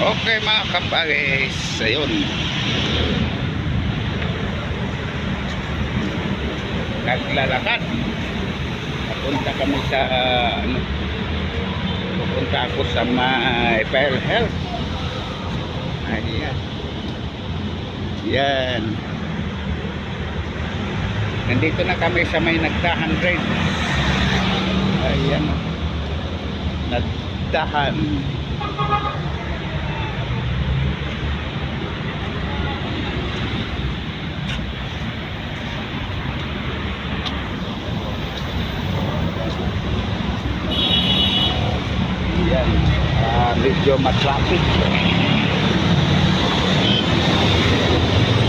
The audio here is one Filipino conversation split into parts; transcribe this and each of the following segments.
Okay mga kapares, ayun. Naglalakad. Papunta kami sa ah, ano, pupunta ako sa my Fair Health. Ayan. Yan. Nandito na kami sa may nagdahan rin. Ayan. Nagdahan. Yan. Ah, medyo matraffic.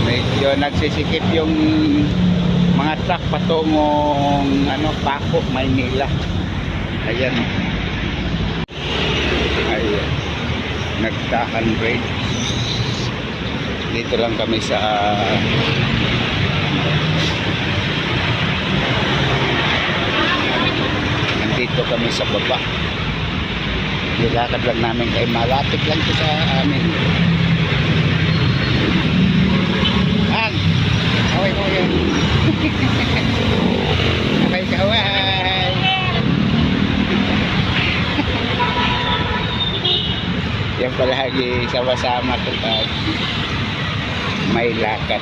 Medyo nagsisikip yung mga truck patungong ano, Paco, Maynila. Ayan. Ayan. Nagtahan bridge. Dito lang kami sa nandito kami sa baba nilakad lang namin kay malapit lang to sa amin. Ang! Away ko yun away ka away yan palagi sama-sama to pag may lakad.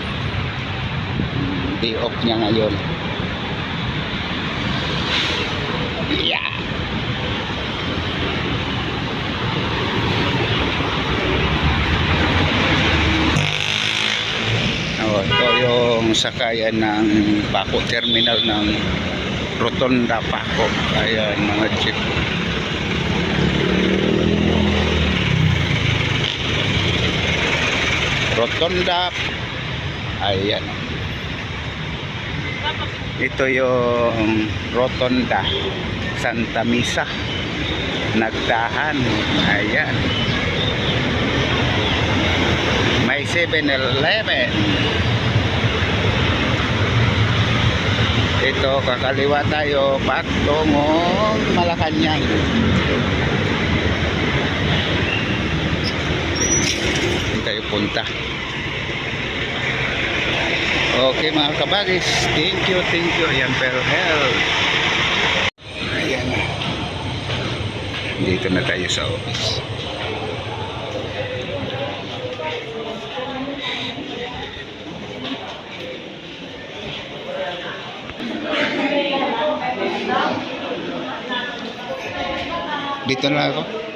Day off niya ngayon. Yeah Yung sakayan ng Paco Terminal ng Rotonda Paco. Ayan mga jeep. Rotonda. Ayan. Ito yung Rotonda Santa Misa. Nagdahan. Ayan. May 7-Eleven. Ito, kakaliwa tayo patungong Malacanang. Hindi tayo punta. Okay mga kabagis, thank you, thank you. Ayan, pero health. Ayan. Dito na tayo sa office. Dito na ako.